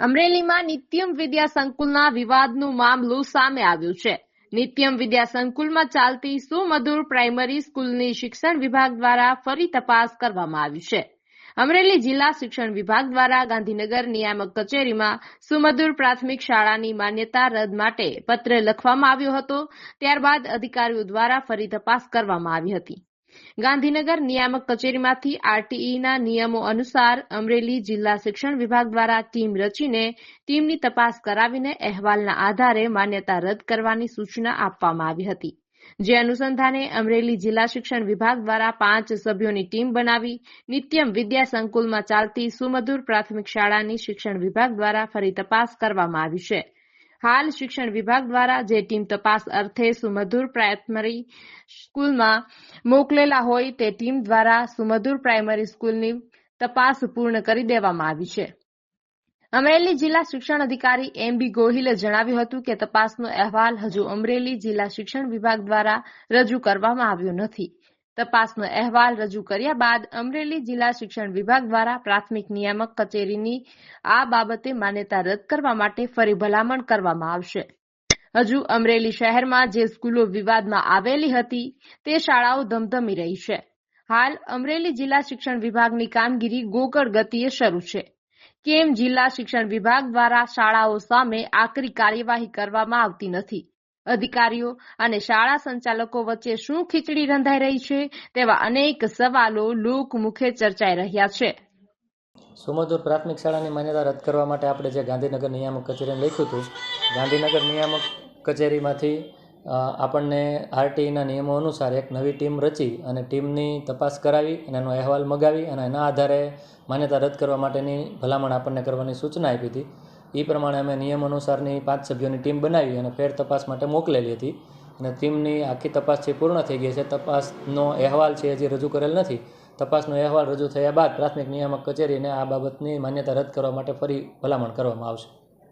અમરેલીમાં નિત્યમ વિદ્યા સંકુલના વિવાદનો મામલો સામે આવ્યો છે. નિત્યમ વિદ્યા સંકુલમાં ચાલતી સુમધુર પ્રાઇમરી સ્કૂલની શિક્ષણ વિભાગ દ્વારા ફરી તપાસ કરવામાં આવી છે. અમરેલી જિલ્લા શિક્ષણ વિભાગ દ્વારા ગાંધીનગર નિયામક કચેરીમાં સુમધુર પ્રાથમિક શાળાની માન્યતા રદ માટે પત્ર લખવામાં આવ્યો હતો. ત્યારબાદ અધિકારીઓ દ્વારા ફરી તપાસ કરવામાં આવી હતી. ગાંધીનગર નિયામક કચેરીમાંથી આરટીઈના નિયમો અનુસાર અમરેલી જિલ્લા શિક્ષણ વિભાગ દ્વારા ટીમ રચીને ટીમની તપાસ કરાવીને અહેવાલના આધારે માન્યતા રદ કરવાની સૂચના આપવામાં આવી હતી. જે અનુસંધાને અમરેલી જિલ્લા શિક્ષણ વિભાગ દ્વારા પાંચ સભ્યોની ટીમ બનાવી, નિત્યમ વિદ્યા સંકુલમાં ચાલતી સુમધુર પ્રાથમિક શાળાની શિક્ષણ વિભાગ દ્વારા ફરી તપાસ કરવામાં આવી છે. હાલ શિક્ષણ વિભાગ દ્વારા જે ટીમ તપાસ અર્થે સુમધુર પ્રાઇમરી સ્કૂલમાં મોકલેલા હોય તે ટીમ દ્વારા સુમધુર પ્રાઇમરી સ્કૂલની તપાસ પૂર્ણ કરી દેવામાં આવી છે. અમરેલી જિલ્લા શિક્ષણ અધિકારી એમ બી ગોહિલે જણાવ્યું હતું કે તપાસનો અહેવાલ હજુ અમરેલી જિલ્લા શિક્ષણ વિભાગ દ્વારા રજૂ કરવામાં આવ્યો નથી. તપાસનો અહેવાલ રજૂ કર્યા બાદ અમરેલી જિલ્લા શિક્ષણ વિભાગ દ્વારા પ્રાથમિક નિયામક કચેરીની આ બાબતે માન્યતા રદ કરવા માટે ફરી ભલામણ કરવામાં આવશે. હજુ અમરેલી શહેરમાં જે સ્કૂલો વિવાદમાં આવેલી હતી, તે શાળાઓ ધમધમી રહી છે. હાલ અમરેલી જિલ્લા શિક્ષણ વિભાગની કામગીરી ગોકળ ગતિએ શરૂ છે. કેમ જિલ્લા શિક્ષણ વિભાગ દ્વારા શાળાઓ સામે આકરી કાર્યવાહી કરવામાં આવતી નથી? અધિકારીઓ અને શાળા સંચાલકો વચ્ચે શું ખીચડી રંધાઈ રહી છે તેવા અનેક સવાલો લોકમુખે ચર્ચાઈ રહ્યા છે. સુમધુર પ્રાથમિક શાળાની માન્યતા રદ કરવા માટે આપણે જે ગાંધીનગર નિયામક કચેરીને લખ્યું હતું, ગાંધીનગર નિયામક કચેરીમાંથી આપણને આરટીઈના નિયમો અનુસાર એક નવી ટીમ રચી અને ટીમની તપાસ કરાવી અને એનો અહેવાલ મગાવી અને એના આધારે માન્યતા રદ કરવા માટેની ભલામણ આપણને કરવાની સૂચના આપી હતી. એ પ્રમાણે અમે નિયમ અનુસારની પાંચ સભ્યોની ટીમ બનાવી અને ફેર તપાસ માટે મોકલેલી હતી. અને ટીમની આખી તપાસ છે પૂર્ણ થઈ ગઈ છે, તપાસનો અહેવાલ છે હજી રજૂ કરેલ નથી. તપાસનો અહેવાલ રજૂ થયા બાદ પ્રાથમિક નિયામક કચેરીને આ બાબતની માન્યતા રદ કરવા માટે ફરી ભલામણ કરવામાં આવશે.